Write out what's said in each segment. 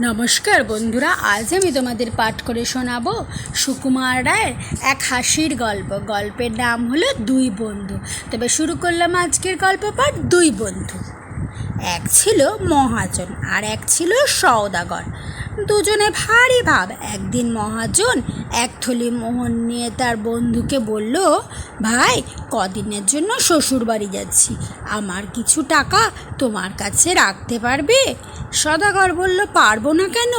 নমস্কার বন্ধুরা, আজ আমি তোমাদের পাঠ করে শোনাবো সুকুমার রায়ের এক হাসির গল্প। গল্পের নাম হলো দুই বন্ধু। তবে শুরু করলাম আজকের গল্প পাঠ দুই বন্ধু। এক ছিল মহাজন আর এক ছিল সওদাগর। দুজনে ভারী ভাব। একদিন মহাজন এক থলি মোহন নিয়ে তার বন্ধুকে বলল, ভাই, কদিনের জন্য শ্বশুর বাড়ি যাচ্ছি। আমার কিছু টাকা তোমার কাছে রাখতে পারবে? সদাগর বলল, পারব না কেন?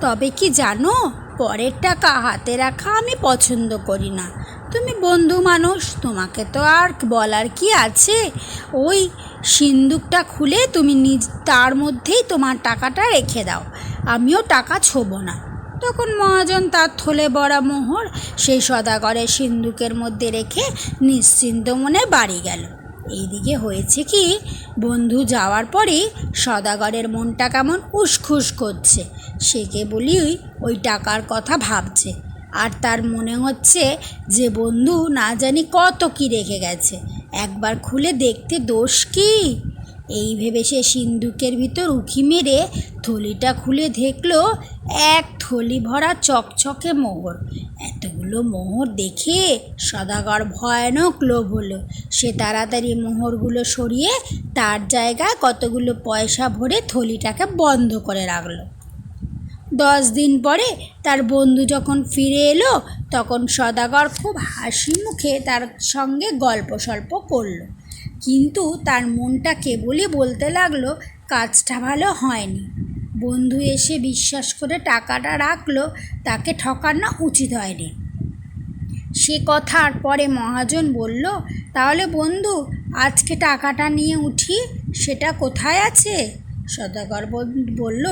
তবে কি জানো, পরের টাকা হাতে রাখা আমি পছন্দ করি না। তুমি বন্ধু মানুষ, তোমাকে তো আর বলার কি আছে? ওই সিন্দুকটা খুলে তুমি নিজ, তার মধ্যেই তোমার টাকাটা রেখে দাও। আমিও টাকা ছোবো না। তখন মহাজন তার থলে বড়া মোহর সেই সদাগরের সিন্দুকের মধ্যে রেখে নিশ্চিন্ত মনে বাড়ি গেল। এইদিকে হয়েছে কি, বন্ধু যাওয়ার পরেই সদাগরের মনটা কেমন উসখুস করছে। সে কেবলই ওই টাকার কথা ভাবছে। আর তার মনে হচ্ছে যে বন্ধু না জানি কত কি রেখে গেছে। একবার খুলে দেখতে দোষ কি? এই ভেবে সে সিন্দুকের ভিতর উকি মেরে থলিটা খুলে দেখল এক থলি ভরা চকচকে মোহর। এতগুলো মোহর দেখে সদাগর ভয়ানক লোভ হলো। সে তাড়াতাড়ি মোহরগুলো সরিয়ে তার জায়গায় কতগুলো পয়সা ভরে থলিটাকে বন্ধ করে রাখল। দশ দিন পরে তার বন্ধু যখন ফিরে এলো, তখন সদাগর খুব হাসি মুখে তার সঙ্গে গল্প সল্প করল। কিন্তু তার মনটা কেবলই বলতে লাগল, কাজটা ভালো হয়নি। বন্ধু এসে বিশ্বাস করে টাকাটা রাখল, তাকে ঠকানো উচিত হয়নি। সে কথার পরে মহাজন বলল, তাহলে বন্ধু, আজকে টাকাটা নিয়ে উঠি, সেটা কোথায় আছে? সদাগর বলল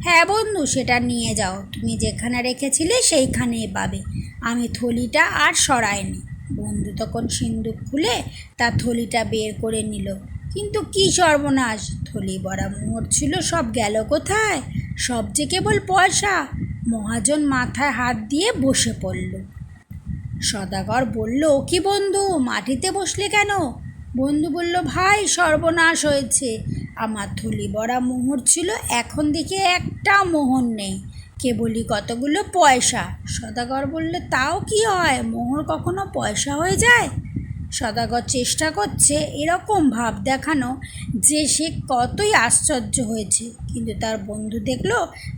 হ্যাঁ বন্ধু, সেটা নিয়ে যাও। তুমি যেখানে রেখেছিলে সেইখানেই পাবে। আমি থলিটা আর সরাইনি। বন্ধু তখন সিন্দুক খুলে তার থলিটা বের করে নিল। কিন্তু কি সর্বনাশ! থলি বড়া মোহর ছিল, সব গেল কোথায়? সব যে কেবল পয়সা। মহাজন মাথায় হাত দিয়ে বসে পড়ল। সদাগর বলল "ও কি বন্ধু, মাটিতে বসলে কেন? বন্ধু বলল, ভাই, সর্বনাশ হয়েছে। আমার থলি ভরা মোহর ছিল, এখন দেখে একটা মোহর নেই। কেবলই কতগুলো পয়সা? সদাগর বললে, তাও কি হয়? মোহর কখনো পয়সা হয়ে যায়? সদাগর চেষ্টা করছে এরকম ভাব দেখানো যে সে কতই আশ্চর্য হয়েছে। কিন্তু তার বন্ধু দেখল,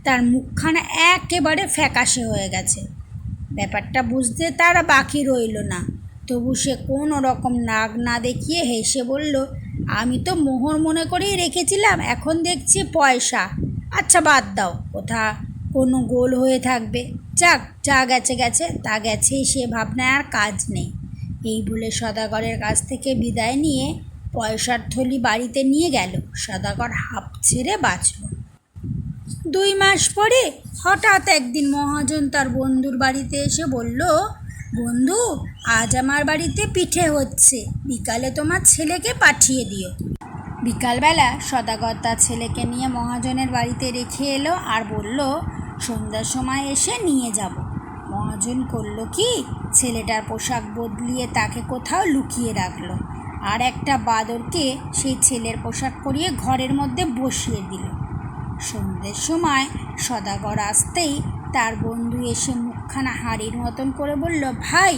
তার মুখখানা একেবারে ফ্যাকাশে হয়ে গেছে। ব্যাপারটা বুঝতে তার বাকি রইল না। তবু সে কোনো রকম নাক না দেখিয়ে হেসে বলল আমি তো মোহর মনে করেই রেখেছিলাম, এখন দেখছি পয়সা। আচ্ছা বাদ দাও, কোথা কোনো গোল হয়ে থাকবে। যাক, যা গেছে গেছে, তা গেছেই সে ভাবনায় আর কাজ নেই। এই বলে সদাগরের কাছ থেকে বিদায় নিয়ে পয়সার থলি বাড়িতে নিয়ে গেল। সদাগর হাঁপ ছেড়ে বাঁচল। দুই মাস পরে হঠাৎ একদিন মহাজন তার বন্ধুর বাড়িতে এসে বলল বন্ধু, আজ আমার বাড়িতে পিঠে হচ্ছে। বিকালে তোমার ছেলেকে পাঠিয়ে দিও। বিকালবেলা সদাগর তার ছেলেকে নিয়ে মহাজনের বাড়িতে রেখে এলো আর বলল, সন্ধ্যার সময় এসে নিয়ে যাব। মহাজন করল কি? ছেলেটার পোশাক বদলিয়ে তাকে কোথাও লুকিয়ে রাখল। আর একটা বাদরকে সেই ছেলের পোশাক পরিয়ে ঘরের মধ্যে বসিয়ে দিল। সন্ধ্যের সময় সদাগর আসতেই তার বন্ধু এসে মুখখানা হাড়ির মতন করে বলল, ভাই,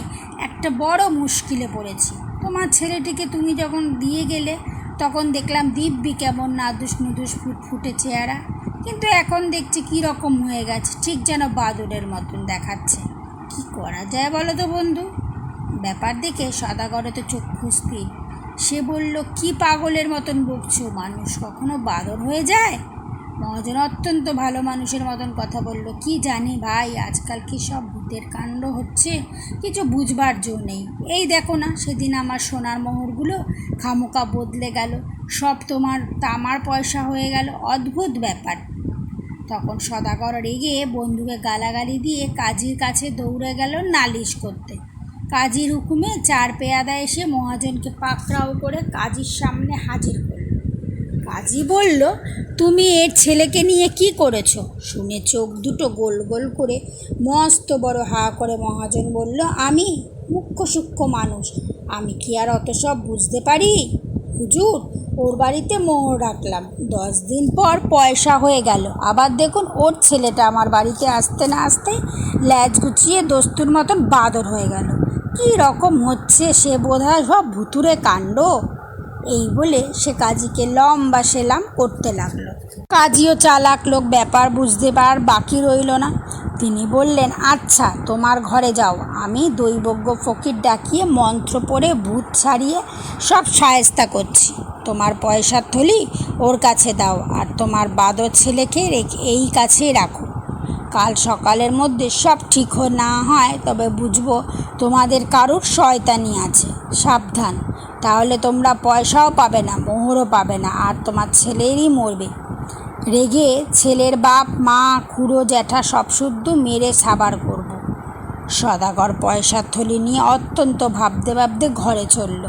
একটা বড় মুশকিলে পড়েছি। তোমার ছেলেটিকে তুমি যখন দিয়ে গেলে, তখন দেখলাম দিব্যি কেমন নাদুস নুদুস ফুটফুটে চেহারা। কিন্তু এখন দেখছি কী রকম হয়ে গেছে, ঠিক যেন বাদুরের মতন দেখাচ্ছে। কি করা যায় বলো তো বন্ধু? ব্যাপার দেখে সদাগরে তো চক্ষু স্থির সে বলল, কি পাগলের মতন বকছো? মানুষ কখনো বাদর হয়ে যায়? মহাজন, অত্যন্ত ভালো মানুষের মতন কথা বলল। কি জানি ভাই, আজকাল কি সব ভূতের কাণ্ড হচ্ছে? কিছু বুঝবার জো নেই। এই দেখো না, সেদিন আমার সোনার মোহরগুলো খামোকা বদলে গেল। সব তোমার তামার পয়সা হয়ে গেল। অদ্ভুত ব্যাপার। তখন সদাগর রেগে বন্ধুকে গালাগালি দিয়ে কাজীর কাছে দৌড়ে গেল নালিশ করতে। কাজীর হুকুমে চার পেয়াদা এসে মহাজনকে পাকড়াও করে কাজীর সামনে হাজির কাজী বলল, তুমি এর ছেলেকে নিয়ে কি করেছ? শুনে চোখ দুটো গোল গোল করে মস্ত বড় হা করে মহাজন বলল, আমি মুখ্য সূক্ষ্ম মানুষ, আমি কি আর অত সব বুঝতে পারি? হুজুর, ওর বাড়িতে মোহর রাখলাম, দশ দিন পর পয়সা হয়ে গেল, আবার দেখুন ওর ছেলেটা আমার বাড়িতে আসতে না আসতে ল্যাজ গুছিয়ে দস্তুর মতন বাদর হয়ে গেল, কী রকম হচ্ছে সে বোধহয় সব ভুতুরে কাণ্ড? এই বলে সে কাজীকে লম্বা সেলাম করতে লাগল। কাজীও চালাক লোক, ব্যাপার বুঝতে পার বাকি রইল না। তিনি বললেন আচ্ছা তোমার ঘরে যাও। আমি দৈবজ্ঞ ফকির ডাকিয়ে মন্ত্র পড়ে ভূত ছাড়িয়ে সব সায়স্তা করছি। তোমার পয়সার থলি ওর কাছে দাও আর তোমার বাদর ছেলেকে রেখে, এই কাছেই রাখো। কাল সকালের মধ্যে সব ঠিক না হয় তবে বুঝব তোমাদের কারুর শয়তানি আছে। সাবধান। তাহলে তোমরা পয়সাও পাবে না, মোহরও পাবে না, আর তোমার ছেলেরই মরবে। রেগে ছেলের বাপ, মা, খুড়ো, জ্যাঠা সব শুদ্ধ মেরে সাবার করব। সদাগর পয়সার থলি নিয়ে অত্যন্ত ভাবতে ভাবতে ঘরে চলল।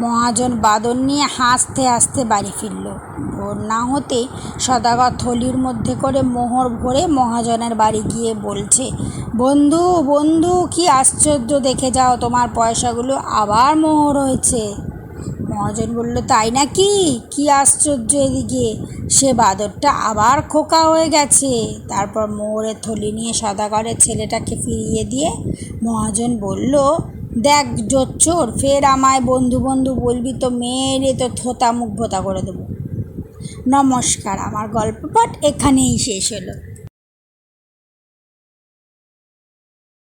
মহাজন বাদন নিয়ে হাসতে হাসতে বাড়ি ফিরল। ভোর না হতে সদাগর থলির মধ্যে করে মোহর ভরে মহাজনের বাড়ি গিয়ে বলছে, বন্ধু বন্ধু, কি আশ্চর্য দেখে যাও, তোমার পয়সাগুলো আবার মোহর হয়েছে। মহাজন বলল, তাই নাকি? কি আশ্চর্য এদিকে। সে বাদরটা আবার খোকা হয়ে গেছে। তারপর মোহরের থলি নিয়ে সদাগরের ছেলেটাকে ফিরিয়ে দিয়ে মহাজন বলল, দেখ জোচ্চোর, ফের আমায় বন্ধু বন্ধু বলবি তো মেয়েরে তো থোতা মুখ ভোতা করে দেবো। নমস্কার, আমার গল্প পাঠ এখানেই শেষ হলো।